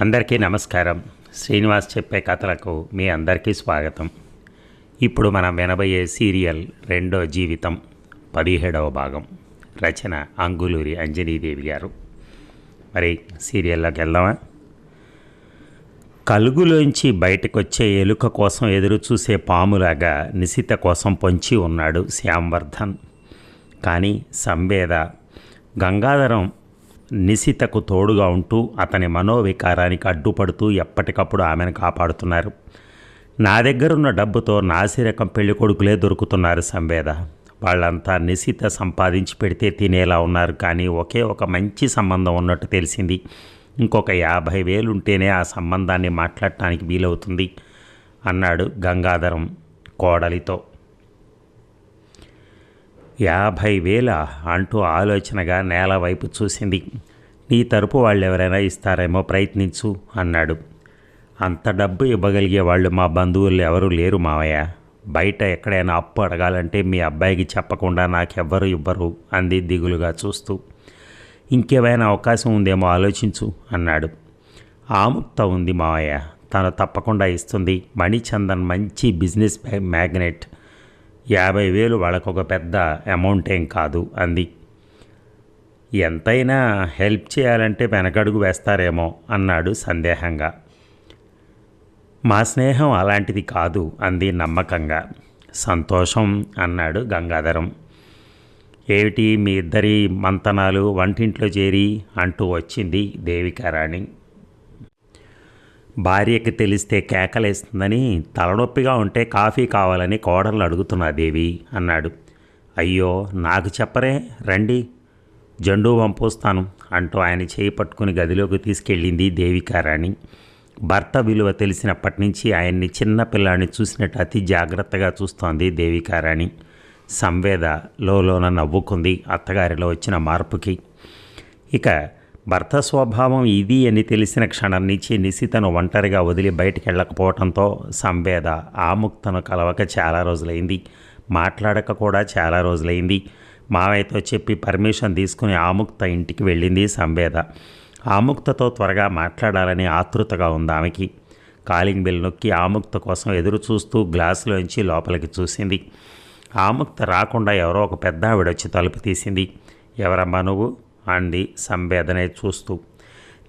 అందరికీ నమస్కారం. శ్రీనివాస్ చెప్పే కథలకు మీ అందరికీ స్వాగతం. ఇప్పుడు మనం వినబోయే సీరియల్ రెండో జీవితం పదిహేడవ భాగం. రచన అంగులూరి అంజనీదేవి గారు. మరి సీరియల్లోకి వెళ్దామా? కలుగులోంచి బయటకొచ్చే ఎలుక కోసం ఎదురు చూసే పాములాగా నిశిత కోసం పొంచి ఉన్నాడు శ్యాంవర్ధన్ కానీ సంవేద గంగాధరం నిశితకు తోడుగా ఉంటూ అతని మనోవికారానికి అడ్డుపడుతూ ఎప్పటికప్పుడు ఆమెను కాపాడుతున్నారు. నా దగ్గరున్న డబ్బుతో నాసిరకం పెళ్ళి కొడుకులే దొరుకుతున్నారు సంవేద. వాళ్ళంతా నిశిత సంపాదించి పెడితే తినేలా ఉన్నారు కానీ ఒకే ఒక మంచి సంబంధం ఉన్నట్టు తెలిసింది. ఇంకొక యాభై వేలు ఉంటేనే ఆ సంబంధాన్ని మాట్లాడటానికి వీలవుతుంది అన్నాడు గంగాధరం కోడలితో. యాభై వేల అంటూ ఆలోచనగా నేల వైపు చూసింది. నీ తరపు వాళ్ళు ఎవరైనా ఇస్తారేమో ప్రయత్నించు అన్నాడు. అంత డబ్బు ఇవ్వగలిగే వాళ్ళు మా బంధువులు ఎవరూ లేరు మావయ్య. బయట ఎక్కడైనా అప్పు అడగాలంటే మీ అబ్బాయికి చెప్పకుండా నాకెవ్వరు ఇవ్వరు అంది దిగులుగా చూస్తూ. ఇంకేమైనా అవకాశం ఉందేమో ఆలోచించు అన్నాడు. ఆముక్త ఉంది మావయ్య. తను తప్పకుండా ఇస్తుంది. మణిచందన్ మంచి బిజినెస్ మ్యాగ్నెట్. యాభై వేలు వాళ్ళకొక పెద్ద అమౌంట్ ఏం కాదు అంది. ఎంతైనా హెల్ప్ చేయాలంటే వెనకడుగు వేస్తారేమో అన్నాడు సందేహంగా. మా స్నేహం అలాంటిది కాదు అంది నమ్మకంగా. సంతోషం అన్నాడు గంగాధరం. ఏమిటి మీ ఇద్దరి మంతనాలు వంటింట్లో చేరి అంటూ వచ్చింది దేవికారాణి. భార్యకి తెలిస్తే కేకలేస్తుందని తలనొప్పిగా ఉంటే కాఫీ కావాలని కోడలు అడుగుతున్నా దేవి అన్నాడు. అయ్యో నాకు చెప్పరే రండి. జండు వంపోస్తాను అంటూ ఆయన చేయి పట్టుకుని గదిలోకి తీసుకెళ్ళింది దేవికారాణి భర్త విలువ తెలిసినప్పటి నుంచి ఆయన్ని చిన్న పిల్లాన్ని చూసినట్టు అతి జాగ్రత్తగా చూస్తోంది దేవికారాణి సంవేద లోన నవ్వుకుంది అత్తగారిలో వచ్చిన మార్పుకి. ఇక భర్త స్వభావం ఇది అని తెలిసిన క్షణం నుంచి నిశితను ఒంటరిగా వదిలి బయటికి వెళ్ళకపోవడంతో సంవేద ఆముక్తను కలవక చాలా రోజులైంది. మాట్లాడక కూడా చాలా రోజులైంది. మావయ్యతో చెప్పి పర్మిషన్ తీసుకుని ఆముక్త ఇంటికి వెళ్ళింది సంవేద. ఆముక్తతో త్వరగా మాట్లాడాలని ఆతృతగా ఉంది ఆమెకి. కాలింగ్ బిల్ నొక్కి ఆముక్త కోసం ఎదురు చూస్తూ గ్లాసులోంచి లోపలికి చూసింది. ఆముక్త రాకుండా ఎవరో ఒక పెద్ద ఆవిడ వచ్చి తలుపు తీసింది. ఎవరమ్మా నువ్వు? అంది సంవేదనే చూస్తూ.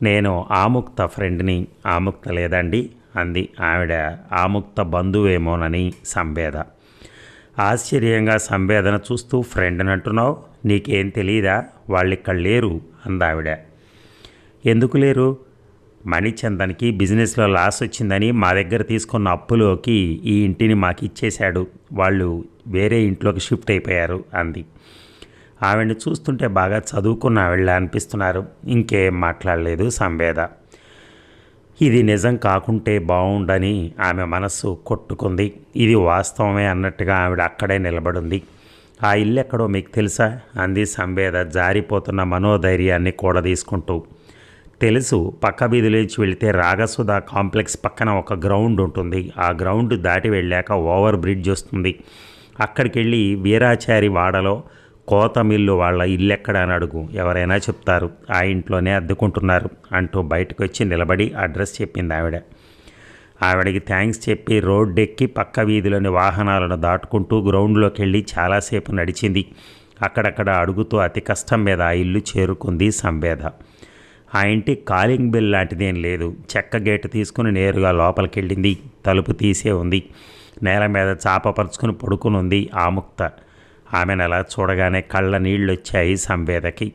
నేను ఆముక్త ఫ్రెండ్ని ఆముక్త లేదండి అంది ఆవిడ. ఆముక్త బంధువేమోనని సంవేద. ఆశ్చర్యంగా సంవేదన చూస్తూ ఫ్రెండ్నంటున్నావు నీకేం తెలియదా వాళ్ళు ఇక్కడ లేరు అందావిడ. ఎందుకు లేరు? మణిచందన్కి బిజినెస్లో లాస్ వచ్చిందని మా దగ్గర తీసుకున్న అప్పులోకి ఈ ఇంటిని మాకు ఇచ్చేశాడు వాళ్ళు వేరే ఇంట్లోకి షిఫ్ట్ అయిపోయారు అంది. ఆవిడ్ని చూస్తుంటే బాగా చదువుకున్న ఆవిడలా అనిపిస్తున్నారు. ఇంకేం మాట్లాడలేదు సంవేద. ఇది నిజం కాకుంటే బాగుండని ఆమె మనస్సు కొట్టుకుంది. ఇది వాస్తవమే అన్నట్టుగా ఆవిడ అక్కడే నిలబడింది. ఆ ఇల్లు ఎక్కడో మీకు తెలుసా? అంది సంవేద జారిపోతున్న మనోధైర్యాన్ని కూడా తీసుకుంటూ తెలుసు పక్క వీధిలోంచి వెళితే రాగసుధ కాంప్లెక్స్ పక్కన ఒక గ్రౌండ్ ఉంటుంది. ఆ గ్రౌండ్ దాటి వెళ్ళాక ఓవర్ బ్రిడ్జ్ వస్తుంది. అక్కడికి వెళ్ళి వీరాచారి వాడలో కోత మిల్లు వాళ్ళ ఇల్లెక్కడ అని అడుగు. ఎవరైనా చెప్తారు ఆ ఇంట్లోనే అద్దుకుంటున్నారు అంటూ బయటకు వచ్చి నిలబడి అడ్రస్ చెప్పింది ఆవిడ. ఆవిడకి థ్యాంక్స్ చెప్పి రోడ్డు ఎక్కి పక్క వీధిలోని వాహనాలను దాటుకుంటూ గ్రౌండ్లోకి వెళ్ళి చాలాసేపు నడిచింది. అక్కడక్కడ అడుగుతూ అతి కష్టం మీద ఆ ఇల్లు చేరుకుంది సంవేద. ఆ ఇంటి కాలింగ్ బిల్ లాంటిదేం లేదు. చెక్క గేటు తీసుకుని నేరుగా లోపలికి వెళ్ళింది తలుపు తీసే ఉంది. నేల మీద చాపపరుచుకుని పడుకుని ఉంది ఆముక్త ఆమెను అలా చూడగానే కళ్ళ నీళ్ళు వచ్చాయి సంవేదకి.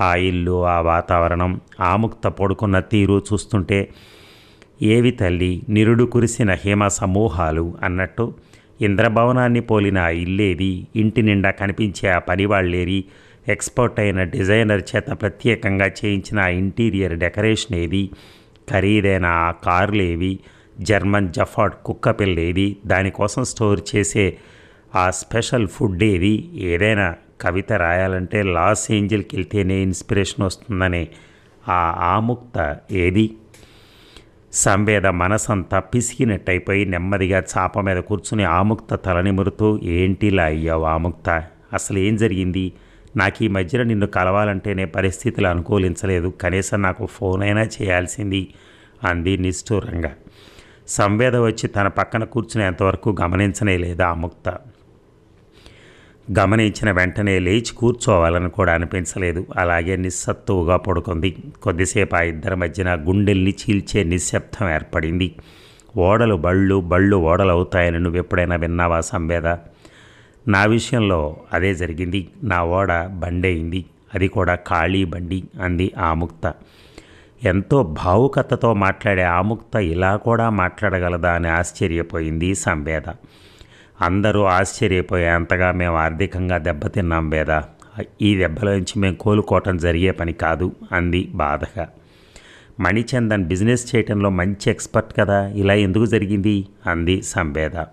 ఆ ఇల్లు ఆ వాతావరణం ఆముక్త పడుకున్న తీరు చూస్తుంటే ఏవి తల్లి నిరుడు కురిసిన హేమ సమూహాలు అన్నట్టు. ఇంద్రభవనాన్ని పోలిన ఆ ఇల్లేది ఇంటి నిండా కనిపించే ఆ పనివాళ్ళేరి ఎక్స్పర్ట్ అయిన డిజైనర్ చేత ప్రత్యేకంగా చేయించిన ఆ ఇంటీరియర్ డెకరేషన్ ఏది ఖరీదైన ఆ కార్లేవి జర్మన్ జఫాడ్ కుక్క పిల్లేది దానికోసం స్టోర్ చేసే ఆ స్పెషల్ ఫుడ్ ఏది? ఏదైనా కవిత రాయాలంటే లాస్ ఏంజల్కి వెళ్తేనే ఇన్స్పిరేషన్ వస్తుందనే ఆ ఆముక్త ఏది? సంవేద మనసంతా పిసికినట్టయిపోయి నెమ్మదిగా చాప మీద కూర్చుని ఆముక్త తలనిమురుతూ ఏంటిలా అయ్యావు ఆముక్త? అసలు ఏం జరిగింది? నాకు ఈ మధ్యన నిన్ను కలవాలంటేనే పరిస్థితులు అనుకూలించలేదు. కనీసం నాకు ఫోన్ అయినా చేయాల్సింది అంది నిష్ఠూరంగా. సంవేద వచ్చి తన పక్కన కూర్చునేంతవరకు గమనించనే లేదు ఆముక్త? గమనించిన వెంటనే లేచి కూర్చోవాలని కూడా అనిపించలేదు. అలాగే నిస్సత్తువుగా పడుకుంది. కొద్దిసేపు ఆ ఇద్దరి మధ్యన గుండెల్ని చీల్చే నిశ్శబ్దం ఏర్పడింది. ఓడలు బళ్ళు బళ్ళు ఓడలు అవుతాయని నువ్వు ఎప్పుడైనా విన్నావా సంవేద? నా విషయంలో అదే జరిగింది. నా ఓడ బండయింది. అది కూడా ఖాళీ బండి అంది ఆముక్త. ఎంతో భావుకతతో మాట్లాడే ఆముక్త ఇలా కూడా మాట్లాడగలదా అని ఆశ్చర్యపోయింది సంవేద. అందరూ ఆశ్చర్యపోయేంతగా మేము ఆర్థికంగా దెబ్బతిన్నాం వేద. ఈ దెబ్బలోంచి మేము కోలుకోవటం జరిగే పని కాదు అంది బాధగా. మణిచందన్ బిజినెస్ చేయటంలో మంచి ఎక్స్పర్ట్ కదా ఇలా ఎందుకు జరిగింది? అంది సంవేద.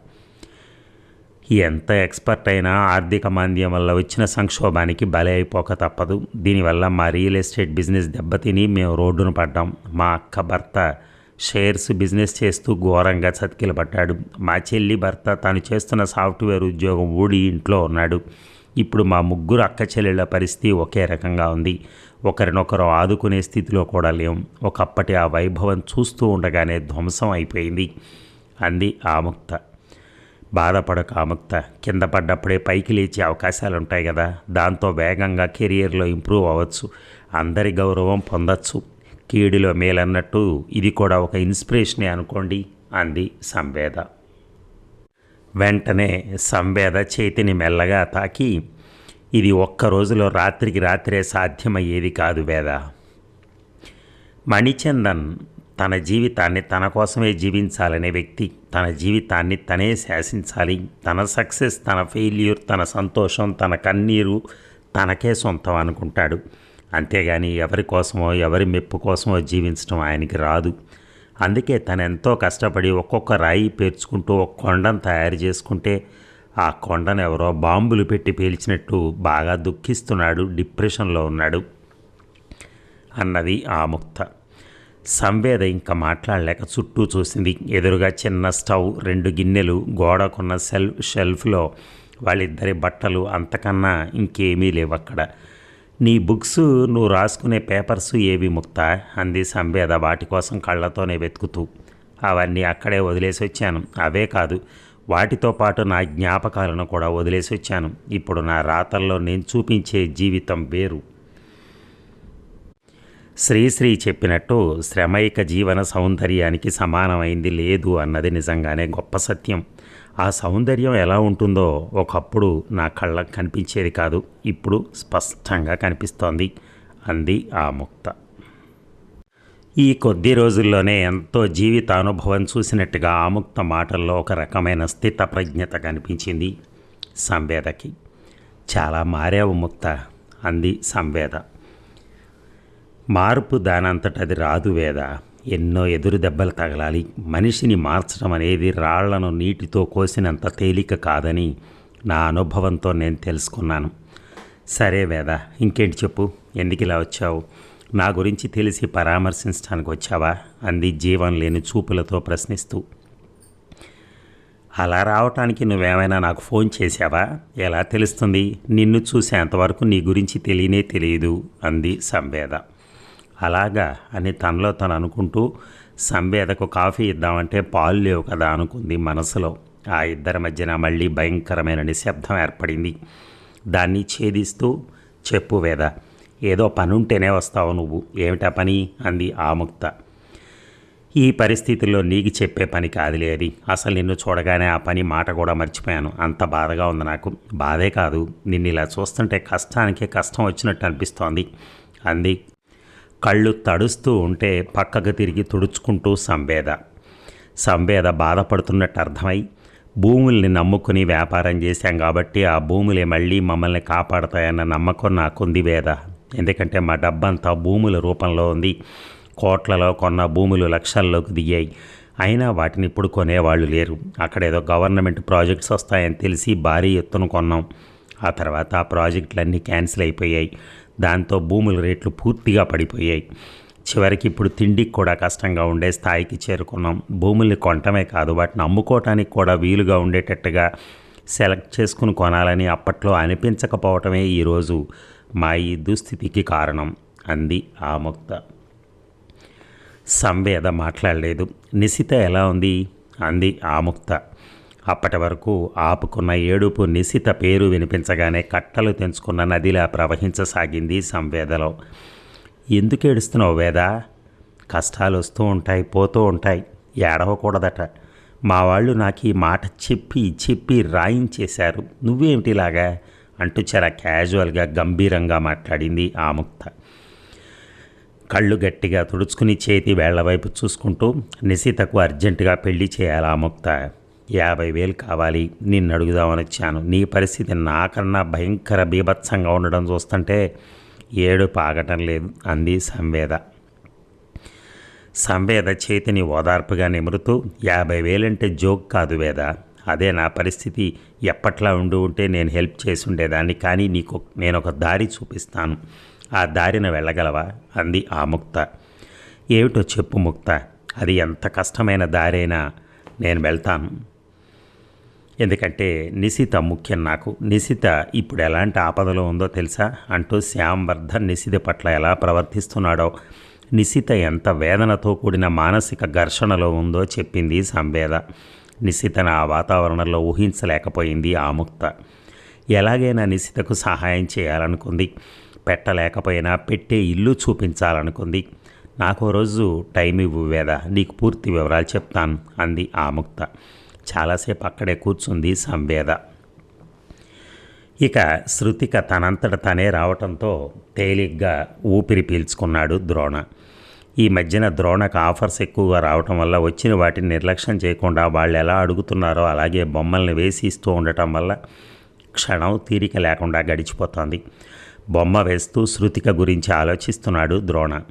ఎంత ఎక్స్పర్ట్ అయినా ఆర్థిక మాంద్యం వల్ల వచ్చిన సంక్షోభానికి బలి అయిపోక తప్పదు. దీనివల్ల మా రియల్ ఎస్టేట్ బిజినెస్ దెబ్బతిని మేము రోడ్డున పడ్డాం. మా అక్క భర్త షేర్స్ బిజినెస్ చేస్తూ ఘోరంగా చతికిలబడ్డాడు మా చెల్లి భర్త తాను చేస్తున్న సాఫ్ట్వేర్ ఉద్యోగం ఊడి ఇంట్లో ఉన్నాడు. ఇప్పుడు మా ముగ్గురు అక్క చెల్లెళ్ళ పరిస్థితి ఒకే రకంగా ఉంది. ఒకరినొకరు ఆదుకునే స్థితిలో కూడా లేం. ఒకప్పటి ఆ వైభవం చూస్తూ ఉండగానే ధ్వంసం అయిపోయింది. అంది ఆముక్త బాధపడక ఆముక్త కింద పడ్డప్పుడే పైకి లేచే అవకాశాలు ఉంటాయి కదా దాంతో వేగంగా కెరియర్లో ఇంప్రూవ్ అవ్వచ్చు. అందరి గౌరవం పొందొచ్చు. కీడిలో మేలన్నట్టు ఇది కూడా ఒక ఇన్స్పిరేషనే అనుకోండి అంది సంవేద. వెంటనే సంవేద చేతిని మెల్లగా తాకి ఇది ఒక్క రోజులో రాత్రికి రాత్రే సాధ్యమయ్యేది కాదు వేద. మణిచందన్ తన జీవితాన్ని తన కోసమే జీవించాలనే వ్యక్తి తన జీవితాన్ని తనే శాసించాలి. తన సక్సెస్ తన ఫెయిల్యూర్ తన సంతోషం తన కన్నీరు తనకే సొంతం అనుకుంటాడు. అంతేగాని ఎవరి కోసమో ఎవరి మెప్పు కోసమో జీవించడం ఆయనకి రాదు. అందుకే తను ఎంతో కష్టపడి ఒక్కొక్క రాయి పేర్చుకుంటూ ఒక కొండను తయారు చేసుకుంటే ఆ కొండను ఎవరో బాంబులు పెట్టి పేల్చినట్టు బాగా దుఃఖిస్తున్నాడు డిప్రెషన్లో ఉన్నాడు అన్నది ఆ ముక్త. సంవేద ఇంకా మాట్లాడలేక చుట్టూ చూసింది. ఎదురుగా చిన్న స్టవ్ రెండు గిన్నెలు గోడకున్న సెల్ షెల్ఫ్లో వాళ్ళిద్దరి బట్టలు అంతకన్నా ఇంకేమీ లేవు అక్కడ నీ బుక్స్ నువ్వు రాసుకునే పేపర్స్ ఏవి ముక్త? అంది సంబేద వాటి కోసం కళ్ళతోనే వెతుకుతూ. అవన్నీ అక్కడే వదిలేసి వచ్చాను. అవే కాదు వాటితో పాటు నా జ్ఞాపకాలను కూడా వదిలేసి వచ్చాను. ఇప్పుడు నా రాతల్లో నేను చూపించే జీవితం వేరు. శ్రీశ్రీ చెప్పినట్టు శ్రమైక జీవన సౌందర్యానికి సమానమైంది లేదు అన్నది నిజంగానే గొప్ప సత్యం. ఆ సౌందర్యం ఎలా ఉంటుందో ఒకప్పుడు నా కళ్ళకు కనిపించేది కాదు ఇప్పుడు స్పష్టంగా కనిపిస్తోంది అంది ఆ ముక్త. ఈ కొద్ది రోజుల్లోనే ఎంతో జీవితానుభవం చూసినట్టుగా ఆముక్త మాటల్లో ఒక రకమైన స్థిత ప్రజ్ఞత కనిపించింది సంవేదకి. చాలా మారావు ముక్త అంది సంవేద. మార్పు దానంతటది రాదు వేద. ఎన్నో ఎదురు దెబ్బలు తగలాలి. మనిషిని మార్చడం అనేది రాళ్ళను నీటితో కోసినంత తేలిక కాదని నా అనుభవంతో నేను తెలుసుకున్నాను. సరే వేద ఇంకేంటి చెప్పు? ఎందుకు ఇలా వచ్చావు? నా గురించి తెలిసి పరామర్శించడానికి వచ్చావా? అంది జీవం లేని చూపులతో ప్రశ్నిస్తూ. అలా రావటానికి నువ్వేమైనా నాకు ఫోన్ చేశావా? ఎలా తెలుస్తుంది? నిన్ను చూసేంతవరకు నీ గురించి తెలియనే తెలియదు అంది సంవేద. అలాగా అని తనలో తను అనుకుంటూ సంవేదకు కాఫీ ఇద్దామంటే పాలు లేవు కదా అనుకుంది మనసులో. ఆ ఇద్దరి మధ్యన మళ్ళీ భయంకరమైన నిశ్శబ్దం ఏర్పడింది. దాన్ని ఛేదిస్తూ చెప్పు వేద ఏదో పని ఉంటేనే వస్తావు నువ్వు. ఏమిటా పని? అంది ఆముక్త. ఈ పరిస్థితుల్లో నీకు చెప్పే పని కాదులే అది. అసలు నిన్ను చూడగానే ఆ పని మాట కూడా మర్చిపోయాను. అంత బాధగా ఉంది నాకు. బాధే కాదు. నిన్ను ఇలా చూస్తుంటే కష్టానికే కష్టం వచ్చినట్టు అనిపిస్తోంది. అంది కళ్ళు తడుస్తూ ఉంటే పక్కకు తిరిగి తుడుచుకుంటూ సంవేద. సంవేద బాధపడుతున్నట్టు అర్థమై భూముల్ని నమ్ముకుని వ్యాపారం చేశాం కాబట్టి ఆ భూములే మళ్ళీ మమ్మల్ని కాపాడతాయన్న నమ్మకం నాకుంది వేద. ఎందుకంటే మా డబ్బంతా భూముల రూపంలో ఉంది. కోట్లలో కొన్న భూములు లక్షల్లోకి దిగాయి. అయినా వాటిని ఇప్పుడు కొనేవాళ్ళు లేరు. అక్కడ ఏదో గవర్నమెంట్ ప్రాజెక్ట్స్ వస్తాయని తెలిసి భారీ ఎత్తున కొన్నాం. ఆ తర్వాత ఆ ప్రాజెక్టులన్నీ క్యాన్సిల్ అయిపోయాయి. దాంతో భూముల రేట్లు పూర్తిగా పడిపోయాయి. చివరికి ఇప్పుడు తిండికి కూడా కష్టంగా ఉండే స్థాయికి చేరుకున్నాం. భూముల్ని కొనటమే కాదు వాటిని అమ్ముకోవటానికి కూడా వీలుగా ఉండేటట్టుగా సెలెక్ట్ చేసుకుని కొనాలని అప్పట్లో అనిపించకపోవటమే ఈరోజు మా ఈ దుస్థితికి కారణం అంది ఆ ముక్త. సంవేద మాట్లాడలేదు. నిశిత ఎలా ఉంది? అంది ఆముక్త అప్పటి వరకు ఆపుకున్న ఏడుపు నిశిత పేరు వినిపించగానే కట్టలు తెంచుకున్న నదిలా ప్రవహించసాగింది సంవేదలో. ఎందుకు ఏడుస్తున్నావు వేద? కష్టాలు వస్తూ ఉంటాయి పోతూ ఉంటాయి ఏడవకూడదట. మా వాళ్ళు నాకు ఈ మాట చెప్పి చెప్పి రాయించేశారు. నువ్వేమిటిలాగా? అంటూ చాలా క్యాజువల్గా గంభీరంగా మాట్లాడింది ఆముక్త కళ్ళు గట్టిగా తుడుచుకుని చేతి వేళ్ళ వైపు చూసుకుంటూ నిశితకు అర్జెంటుగా పెళ్ళి చేయాలి ఆముక్త యాభై వేలు కావాలి నిన్ను అడుగుదామని వచ్చాను. నీ పరిస్థితి నాకన్నా భయంకర బీభత్సంగా ఉండడం చూస్తుంటే ఏడు పాగటం లేదు అంది సంవేద. సంవేద చేతిని ఓదార్పుగా నిమురుతూ యాభై వేలంటే జోక్ కాదు వేద. అదే నా పరిస్థితి ఎప్పట్లా ఉండి ఉంటే నేను హెల్ప్ చేసి ఉండేదాన్ని కానీ నీకు నేను ఒక దారి చూపిస్తాను. ఆ దారిన వెళ్ళగలవా? అంది ఆ ముక్త. ఏమిటో చెప్పు ముక్త. అది ఎంత కష్టమైన దారైనా నేను వెళ్తాను. ఎందుకంటే నిశిత ముఖ్యం నాకు. నిశిత ఇప్పుడు ఎలాంటి ఆపదలో ఉందో తెలుసా? అంటూ శ్యాంవర్ధన్ నిశిత పట్ల ఎలా ప్రవర్తిస్తున్నాడో. నిశిత ఎంత వేదనతో కూడిన మానసిక ఘర్షణలో ఉందో చెప్పింది సంవేద. నిశితన ఆ వాతావరణంలో ఊహించలేకపోయింది ఆముక్త ఎలాగైనా నిశితకు సహాయం చేయాలనుకుంది. పెట్టలేకపోయినా పెట్టే ఇల్లు చూపించాలనుకుంది. నాకు రోజు టైం ఇవ్వు వేద నీకు పూర్తి వివరాలు చెప్తాను అంది ఆముక్త చాలాసేపు అక్కడే కూర్చుంది సంవేద. ఇక శృతిక తనంతట తనే రావటంతో తేలిగ్గా ఊపిరి పీల్చుకున్నాడు ద్రోణ. ఈ మధ్యన ద్రోణకు ఆఫర్స్ ఎక్కువగా రావటం వల్ల వచ్చిన వాటిని నిర్లక్ష్యం చేయకుండా వాళ్ళు ఎలా అడుగుతున్నారో అలాగే బొమ్మల్ని వేసి ఇస్తూ ఉండటం వల్ల క్షణం తీరిక లేకుండా గడిచిపోతోంది. బొమ్మ వేస్తూ శృతిక గురించి ఆలోచిస్తున్నాడు ద్రోణ.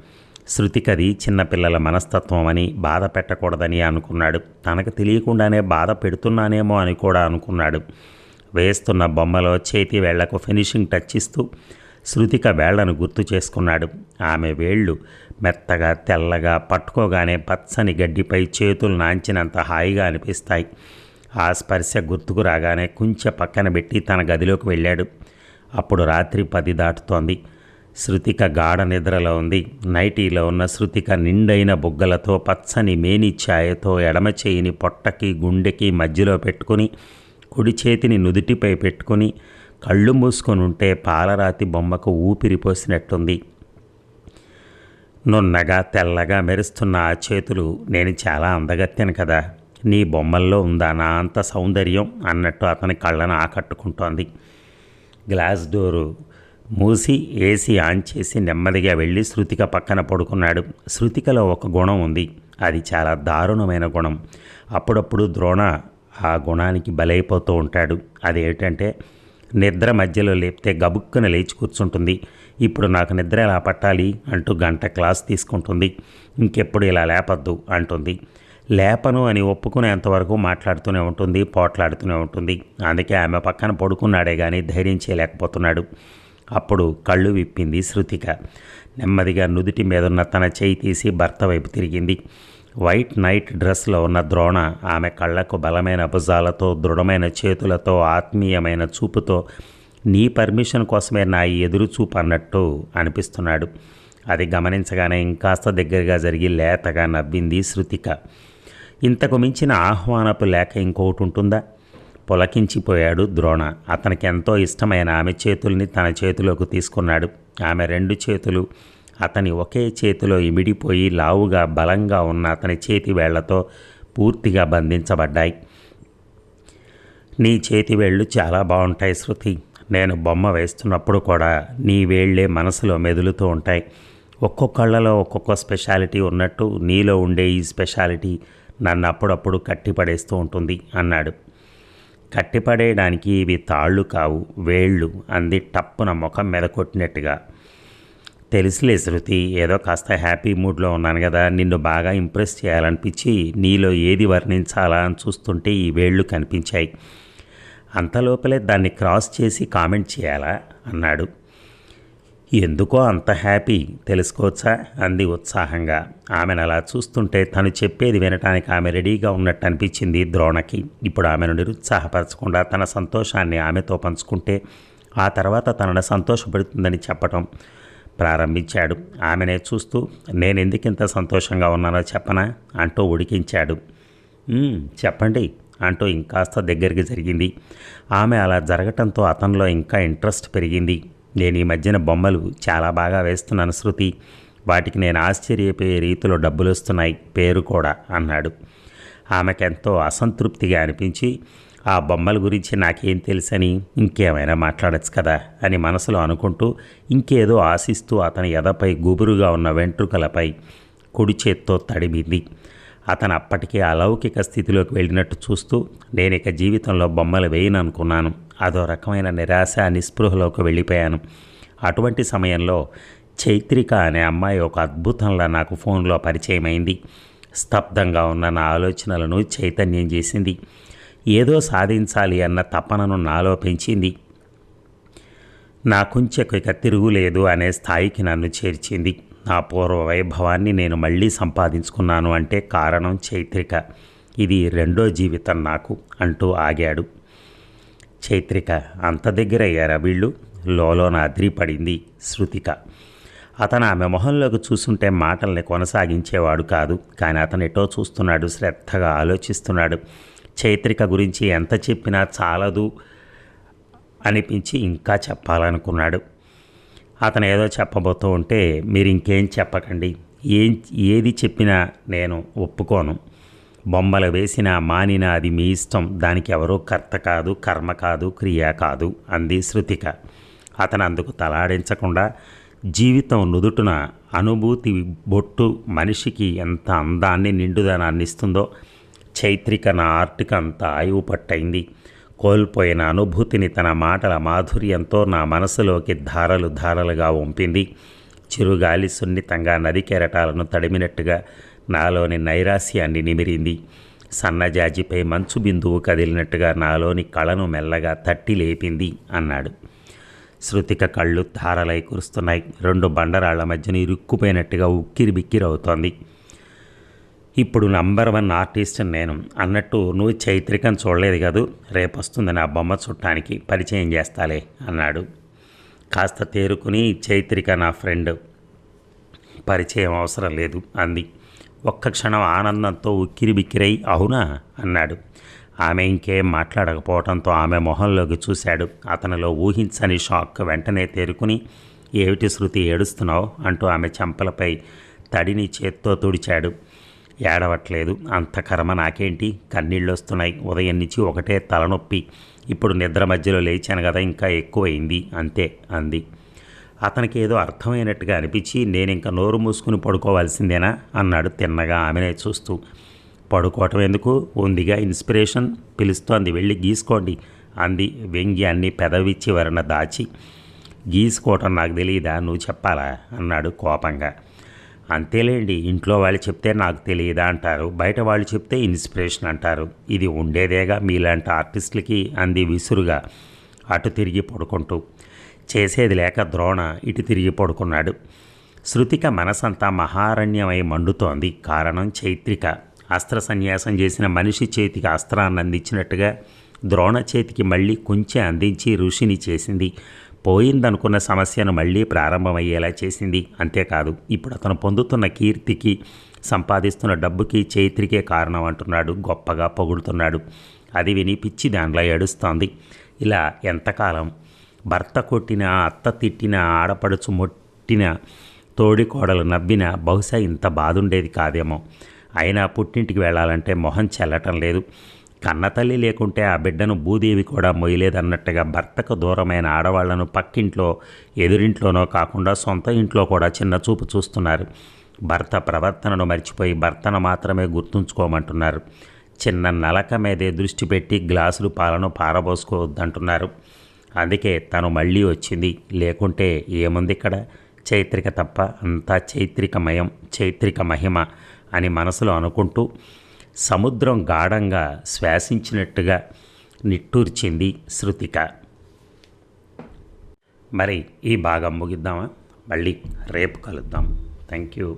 శృతికది చిన్నపిల్లల మనస్తత్వం అని బాధ పెట్టకూడదని అనుకున్నాడు. తనకు తెలియకుండానే బాధ పెడుతున్నానేమో అని కూడా అనుకున్నాడు. వేస్తున్న బొమ్మలో చేతి వేళ్ళకు ఫినిషింగ్ టచ్ ఇస్తూ శృతిక వేళ్ళను గుర్తు చేసుకున్నాడు. ఆమె వేళ్ళు మెత్తగా తెల్లగా పట్టుకోగానే పచ్చని గడ్డిపై చేతులు నాంచినంత హాయిగా అనిపిస్తాయి. ఆ స్పర్శ గుర్తుకు రాగానే కుంచె పక్కన పెట్టి తన గదిలోకి వెళ్ళాడు. అప్పుడు రాత్రి పది దాటుతోంది. శృతిక గాఢ నిద్రలో ఉంది. నైటీలో ఉన్న శృతిక నిండైన బుగ్గలతో పచ్చని మేని ఛాయతో ఎడమ చేయిని పొట్టకి గుండెకి మధ్యలో పెట్టుకుని కుడి చేతిని నుదుటిపై పెట్టుకుని కళ్ళు మూసుకొని ఉంటే పాలరాతి బొమ్మకు ఊపిరిపోసినట్టుంది నున్నగా తెల్లగా మెరుస్తున్న ఆ చేతులు నేను చాలా అందగత్యాను కదా. నీ బొమ్మల్లో ఉందా నా అంత సౌందర్యం అన్నట్టు అతని కళ్ళను ఆకట్టుకుంటోంది. గ్లాస్ డోరు మూసి ఏసీ ఆన్ చేసి నెమ్మదిగా వెళ్ళి శృతిక పక్కన పడుకున్నాడు. శృతికలో ఒక గుణం ఉంది. అది చాలా దారుణమైన గుణం. అప్పుడప్పుడు ద్రోణ ఆ గుణానికి బలైపోతూ ఉంటాడు. అదేమిటంటే నిద్ర మధ్యలో లేపితే గబుక్కున లేచి కూర్చుంటుంది. ఇప్పుడు నాకు నిద్ర ఎలా పట్టాలి? అంటూ గంట క్లాస్ తీసుకుంటుంది. ఇంకెప్పుడు ఇలా లేపద్దు అంటుంది. లేపను అని ఒప్పుకునేంతవరకు మాట్లాడుతూనే ఉంటుంది పోట్లాడుతూనే ఉంటుంది. అందుకే ఆమె పక్కన పడుకున్నాడే కానీ ధైర్యం చేయలేకపోతున్నాడు. అప్పుడు కళ్ళు విప్పింది శృతిక. నెమ్మదిగా నుదుటి మీదున్న తన చేయి తీసి భర్త వైపు తిరిగింది. వైట్ నైట్ డ్రెస్లో ఉన్న ద్రోణ ఆమె కళ్ళకు బలమైన భుజాలతో దృఢమైన చేతులతో ఆత్మీయమైన చూపుతో నీ పర్మిషన్ కోసమే నా ఈ ఎదురు చూపు అన్నట్టు అనిపిస్తున్నాడు. అది గమనించగానే ఇంకాస్త దగ్గరగా జరిగి లేతగా నవ్వింది శృతిక. ఇంతకు మించిన ఆహ్వానపు లేక ఇంకొకటి ఉంటుందా? పులకించిపోయాడు ద్రోణ. అతనికి ఎంతో ఇష్టమైన ఆమె చేతుల్ని తన చేతిలోకి తీసుకున్నాడు. ఆమె రెండు చేతులు అతని ఒకే చేతిలో ఇమిడిపోయి లావుగా బలంగా ఉన్న అతని చేతి వేళ్ళతో పూర్తిగా బంధించబడ్డాయి. నీ చేతి వేళ్ళు చాలా బాగుంటాయి శృతి. నేను బొమ్మ వేస్తున్నప్పుడు కూడా నీ వేళ్ళే మనసులో మెదులుతూ ఉంటాయి. ఒక్కొక్కళ్ళలో ఒక్కొక్క స్పెషాలిటీ ఉన్నట్టు నీలో ఉండే ఈ స్పెషాలిటీ నన్ను అప్పుడప్పుడు కట్టిపడేస్తూ ఉంటుంది అన్నాడు. కట్టిపడేయడానికి ఇవి తాళ్ళు కావు వేళ్ళు అంది టప్పున ముఖం మీద కొట్టినట్టుగా. తెలుసులే శృతి ఏదో కాస్త హ్యాపీ మూడ్లో ఉన్నాను కదా నిన్ను బాగా ఇంప్రెస్ చేయాలనిపించి నీలో ఏది వర్ణించాలా అని చూస్తుంటే ఈ వేళ్ళు కనిపించాయి. అంతలోపలే దాన్ని క్రాస్ చేసి కామెంట్ చేయాలా? అన్నాడు. ఎందుకో అంత హ్యాపీ తెలుసుకోవచ్చా? అంది ఉత్సాహంగా. ఆమెను అలా చూస్తుంటే తను చెప్పేది వినటానికి ఆమె రెడీగా ఉన్నట్టు అనిపించింది ద్రోణకి. ఇప్పుడు ఆమెను నిరుత్సాహపరచకుండా తన సంతోషాన్ని ఆమెతో పంచుకుంటే ఆ తర్వాత తనను సంతోషపెడుతుందని చెప్పటం ప్రారంభించాడు. ఆమెనే చూస్తూ నేను ఎందుకింత సంతోషంగా ఉన్నానో చెప్పనా? అంటూ ఉడికించాడు. చెప్పండి అంటూ ఇంకాస్త దగ్గరికి జరిగింది. ఆమె అలా జరగటంతో అతనిలో ఇంకా ఇంట్రెస్ట్ పెరిగింది. నేను ఈ మధ్యన బొమ్మలు చాలా బాగా వేస్తున్నాను శృతి. వాటికి నేను ఆశ్చర్యపోయే రీతిలో డబ్బులు వస్తున్నాయి పేరు కూడా అన్నాడు. ఆమెకెంతో అసంతృప్తిగా అనిపించి ఆ బొమ్మల గురించి నాకేం తెలుసని ఇంకేమైనా మాట్లాడచ్చు కదా అని మనసులో అనుకుంటూ ఇంకేదో ఆశిస్తూ అతని ఎదపై గుబురుగా ఉన్న వెంట్రుకలపై కుడి చేత్తో తడిమింది. అతను అప్పటికే అలౌకిక స్థితిలోకి వెళ్ళినట్టు చూస్తూ నేను ఇక జీవితంలో బొమ్మలు వేయననుకున్నాను. అదో రకమైన నిరాశ నిస్పృహలోకి వెళ్ళిపోయాను. అటువంటి సమయంలో చైత్రిక అనే అమ్మాయి ఒక అద్భుతంలా నాకు ఫోన్లో పరిచయమైంది. స్తబ్దంగా ఉన్న నా ఆలోచనలను చైతన్యం చేసింది. ఏదో సాధించాలి అన్న తపనను నాలో పెంచింది. నా ఇక తిరుగులేదు అనే స్థాయికి నన్ను చేర్చింది. నా పూర్వ వైభవాన్ని నేను మళ్ళీ సంపాదించుకున్నాను అంటే కారణం చైత్రిక. ఇది రెండో జీవితం నాకు అంటూ ఆగాడు. చైత్రిక. అంత దగ్గర అయ్యారా వీళ్ళు? లోలోన అదిరిపడింది శృతిక. అతను ఆమె మొహంలోకి చూస్తుంటే మాటల్ని కొనసాగించేవాడు కాదు. కానీ అతను ఎటో చూస్తున్నాడు శ్రద్ధగా ఆలోచిస్తున్నాడు. చైత్రిక గురించి ఎంత చెప్పినా చాలదు అనిపించి ఇంకా చెప్పాలనుకున్నాడు. అతను ఏదో చెప్పబోతూ ఉంటే మీరు ఇంకేం చెప్పకండి? ఏం ఏది చెప్పినా నేను ఒప్పుకోను. బొమ్మలు వేసినా మానినా అది మీ ఇష్టం. దానికి ఎవరో కర్త కాదు కర్మ కాదు క్రియ కాదు అంది శృతిక. అతను అందుకు తలాడించకుండా జీవితం నుదుటున అనుభూతి బొట్టు మనిషికి ఎంత అందాన్ని నిండుదనాన్ని ఇస్తుందో చైత్రిక నా ఆర్ట్కి అంత ఆయువు పట్టయింది. కోల్పోయిన అనుభూతిని తన మాటల మాధుర్యంతో నా మనసులోకి ధారలు ధారలుగా వంపింది. చిరుగాలి సున్నితంగా నది కెరటాలను తడిమినట్టుగా నాలోని నైరాస్యాన్ని నిమిరింది. సన్నజాజిపై మంచు బిందువు కదిలినట్టుగా నాలోని కళను మెల్లగా తట్టి లేపింది అన్నాడు. శృతిక కళ్ళు ధారలై కురుస్తున్నాయి. రెండు బండరాళ్ళ మధ్యన ఇరుక్కుపోయినట్టుగా ఉక్కిరి బిక్కిరవుతోంది ఇప్పుడు నంబర్ వన్ ఆర్టిస్ట్ నేను. అన్నట్టు నువ్వు చైత్రికను చూడలేదు కదూ? రేపు వస్తుంది నా బొమ్మ చుట్టానికి. పరిచయం చేస్తాలే అన్నాడు. కాస్త తేరుకుని చైత్రిక నా ఫ్రెండ్. పరిచయం అవసరం లేదు అంది. ఒక్క క్షణం ఆనందంతో ఉక్కిరిబిక్కిరై అవునా? అన్నాడు. ఆమె ఇంకేం మాట్లాడకపోవడంతో ఆమె మొహంలోకి చూశాడు. అతనిలో ఊహించని షాక్ వెంటనే తేరుకుని ఏమిటి శృతి ఏడుస్తున్నావు? అంటూ ఆమె చెంపలపై తడిని చేత్తో తుడిచాడు. ఏడవట్లేదు అంత కర్మ నాకేంటి? కన్నీళ్ళు వస్తున్నాయి ఉదయం నుంచి ఒకటే తలనొప్పి. ఇప్పుడు నిద్ర మధ్యలో లేచాను కదా ఇంకా ఎక్కువైంది. అంతే అంది. అతనికి ఏదో అర్థమైనట్టుగా అనిపించి నేను ఇంకా నోరు మూసుకుని పడుకోవాల్సిందేనా? అన్నాడు తిన్నగా ఆమెనే చూస్తూ. పడుకోవటం ఎందుకు? ఉందిగా ఇన్స్పిరేషన్. పిలుస్తోంది వెళ్ళి గీసుకోండి అంది వ్యంగ్యాన్ని పెదవిచ్చి వరణ దాచి. గీసుకోవటం నాకు తెలియదా నువ్వు చెప్పాలా? అన్నాడు కోపంగా. అంతేలేండి ఇంట్లో వాళ్ళు చెప్తే నాకు తెలియదా అంటారు. బయట వాళ్ళు చెప్తే ఇన్స్పిరేషన్ అంటారు. ఇది ఉండేదేగా మీలాంటి ఆర్టిస్టులకి? అంది విసురుగా. అటు తిరిగి పడుకుంటూ. చేసేది లేక ద్రోణ ఇటు తిరిగి పడుకున్నాడు. శృతిక మనసంతా మహారణ్యమై మండుతోంది. కారణం చైత్రిక. అస్త్ర సన్యాసం చేసిన మనిషి చేతికి అస్త్రాన్ని అందించినట్టుగా ద్రోణ చేతికి మళ్ళీ కొంచెం అందించి ఋషిని చేసింది. పోయిందనుకున్న సమస్యను మళ్ళీ ప్రారంభమయ్యేలా చేసింది. అంతేకాదు ఇప్పుడు అతను పొందుతున్న కీర్తికి సంపాదిస్తున్న డబ్బుకి చైత్రికే కారణం అంటున్నాడు. గొప్పగా పొగుడుతున్నాడు. అది విని పిచ్చి దానిలో ఏడుస్తోంది. ఇలా ఎంతకాలం? భర్త కొట్టిన అత్త తిట్టిన ఆడపడుచు మొట్టిన తోడికోడలు నవ్విన బహుశా ఇంత బాధుండేది కాదేమో. అయినా పుట్టింటికి వెళ్ళాలంటే మొహం చెల్లటం లేదు. కన్నతల్లి లేకుంటే ఆ బిడ్డను భూదేవి కూడా మొయ్యలేదన్నట్టుగా భర్తకు దూరమైన ఆడవాళ్ళను పక్కింట్లో ఎదురింట్లోనో కాకుండా సొంత ఇంట్లో కూడా చిన్న చూపు చూస్తున్నారు. భర్త ప్రవర్తనను మర్చిపోయి భర్తను మాత్రమే గుర్తుంచుకోమంటున్నారు. చిన్న నలక మీదే దృష్టి పెట్టి గ్లాసులు పాలను పారబోసుకోవద్దంటున్నారు. అందుకే తను మళ్ళీ వచ్చింది. లేకుంటే ఏముంది ఇక్కడ? చైత్రిక తప్ప అంతా చైత్రికమయం చైత్రిక మహిమ అని మనసులో అనుకుంటూ సముద్రం గాఢంగా శ్వాసించినట్టుగా నిట్టూర్చింది శృతిక. మరి ఈ భాగం ముగిద్దామా? మళ్ళీ రేపు కలుద్దాం. Thank you